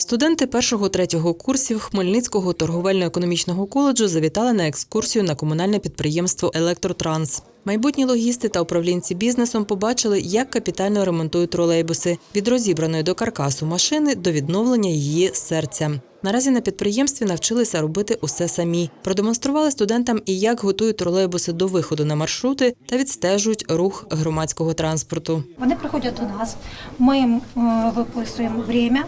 Студенти першого-третього курсів Хмельницького торговельно-економічного коледжу завітали на екскурсію на комунальне підприємство Електротранс. Майбутні логісти та управлінці бізнесом побачили, як капітально ремонтують тролейбуси від розібраної до каркасу машини до відновлення її серця. Наразі на підприємстві навчилися робити усе самі. Продемонстрували студентам і як готують тролейбуси до виходу на маршрути та відстежують рух громадського транспорту. Вони приходять до нас, ми їм е, виписуємо время,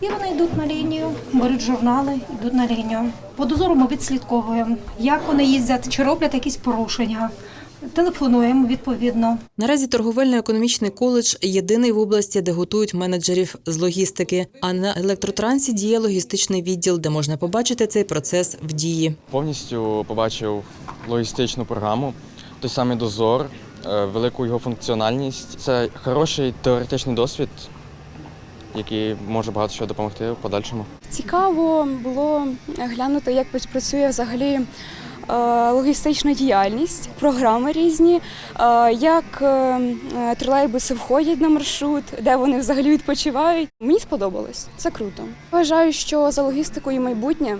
і вони йдуть на лінію, беруть журнали, йдуть на лінію. По дозору ми відслідковуємо, як вони їздять, чи роблять якісь порушення. Телефонуємо відповідно. Наразі торговельно-економічний коледж єдиний в області, де готують менеджерів з логістики. А на електротрансі діє логістичний відділ, де можна побачити цей процес в дії. Повністю побачив логістичну програму, той самий дозор, е, велику його функціональність. Це хороший теоретичний досвід, який може багато що допомогти в подальшому. Цікаво було глянути, як працює взагалі е, логістична діяльність, програми різні, е, як е, тролейбуси входять на маршрут, де вони взагалі відпочивають. Мені сподобалось, це круто. Вважаю, що за логістикою майбутнє.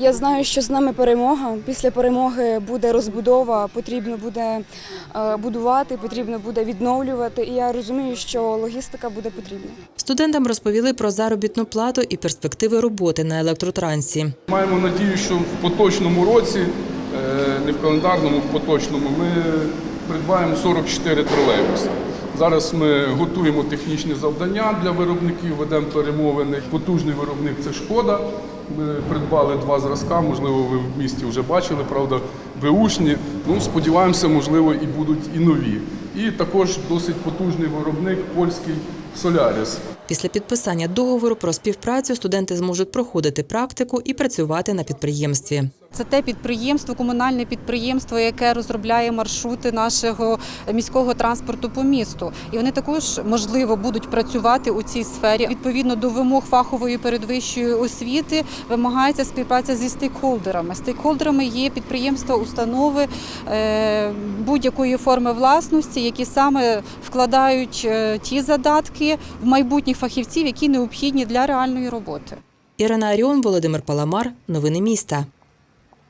Я знаю, що з нами перемога. Після перемоги буде розбудова, потрібно буде е, будувати, потрібно буде відновлювати. І я розумію, що логістика буде потрібна. Студентам розповіли про заробітну плату і перспективи роботи на електротрансі. Маємо надію, що в поточному році, е, не в календарному, в поточному, ми придбаємо 44 тролейбуси. Зараз ми готуємо технічні завдання для виробників, ведемо перемовини. Потужний виробник це шкода. Ми придбали два зразка, можливо, ви в місті вже бачили, правда, беушні. Ну, сподіваємося, можливо, і будуть і нові. І також досить потужний виробник польський Соляріс. Після підписання договору про співпрацю студенти зможуть проходити практику і працювати на підприємстві. Це те підприємство, комунальне підприємство, яке розробляє маршрути нашого міського транспорту по місту. І вони також можливо будуть працювати у цій сфері. Відповідно до вимог фахової передвищої освіти вимагається співпраця зі стейкхолдерами. Стейкхолдерами є підприємства, установи е, будь-якої форми власності, які саме вкладають е, ті задатки в майбутніх фахівців, які необхідні для реальної роботи. Ірина Аріон, Володимир Паламар. Новини міста.